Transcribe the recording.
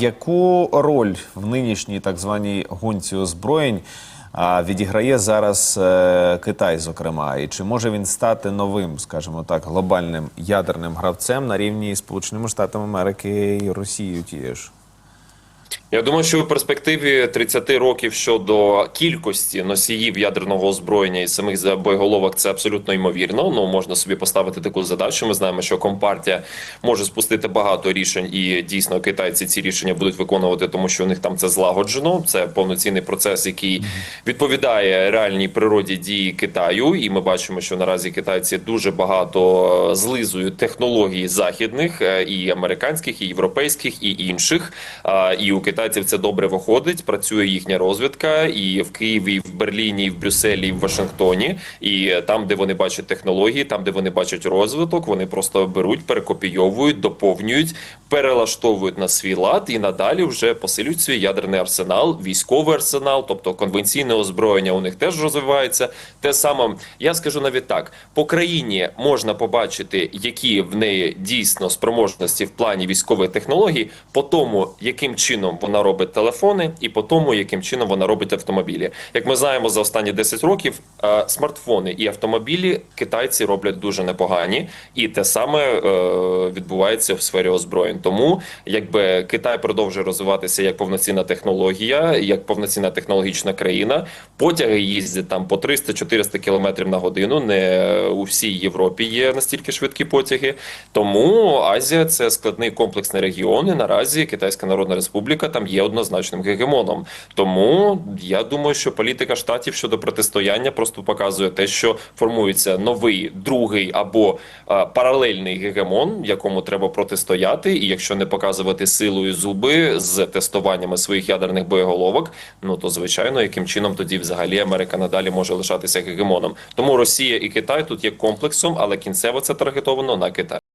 Яку роль в нинішній так званій гонці озброєнь відіграє зараз е, Китай, зокрема, і чи може він стати новим, скажімо так, глобальним ядерним гравцем на рівні Сполученими Штатами Америки і Росією тією ж? Я думаю, що в перспективі 30 років щодо кількості носіїв ядерного озброєння і самих боєголовок це абсолютно ймовірно. Ну можна собі поставити таку задачу. Ми знаємо, що компартія може спустити багато рішень, і дійсно китайці ці рішення будуть виконувати, тому що у них там це злагоджено. Це повноцінний процес, який відповідає реальній природі дії Китаю. І ми бачимо, що наразі китайці дуже багато злизують технологій західних е, і американських, і європейських, і інших. І у китайців це добре виходить. Працює їхня розвідка і в Києві, і в Берліні, і в Брюсселі, і в Вашингтоні. І там, де вони бачать технології, там, де вони бачать розвиток, вони просто беруть, перекопійовують, доповнюють, перелаштовують на свій лад і надалі вже посилюють свій ядерний арсенал, військовий арсенал, тобто конвенційне озброєння у них теж розвивається. Те саме я скажу навіть так: по країні можна побачити, які в неї дійсно спроможності в плані військової технології, по тому, яким чином вона робить телефони, і по тому, яким чином вона робить автомобілі. Як ми знаємо, за останні 10 років е, смартфони і автомобілі китайці роблять дуже непогані, і те саме е, відбувається в сфері озброєнь. Тому якби Китай продовжує розвиватися як повноцінна технологія, як повноцінна технологічна країна. Потяги їздять там по 300-400 км на годину. Не у всій Європі є настільки швидкі потяги. Тому Азія це складний комплексний регіон. І наразі Китайська Народна Республіка там є однозначним гегемоном. Тому я думаю, що політика штатів щодо протистояння просто показує те, що формується новий другий або а, паралельний гегемон, якому треба протистояти. І якщо не показувати силу і зуби з тестуваннями своїх ядерних боєголовок, ну то звичайно, яким чином тоді взагалі Америка надалі може лишатися гегемоном. Тому Росія і Китай тут є комплексом, але кінцево це таргетовано на Китай.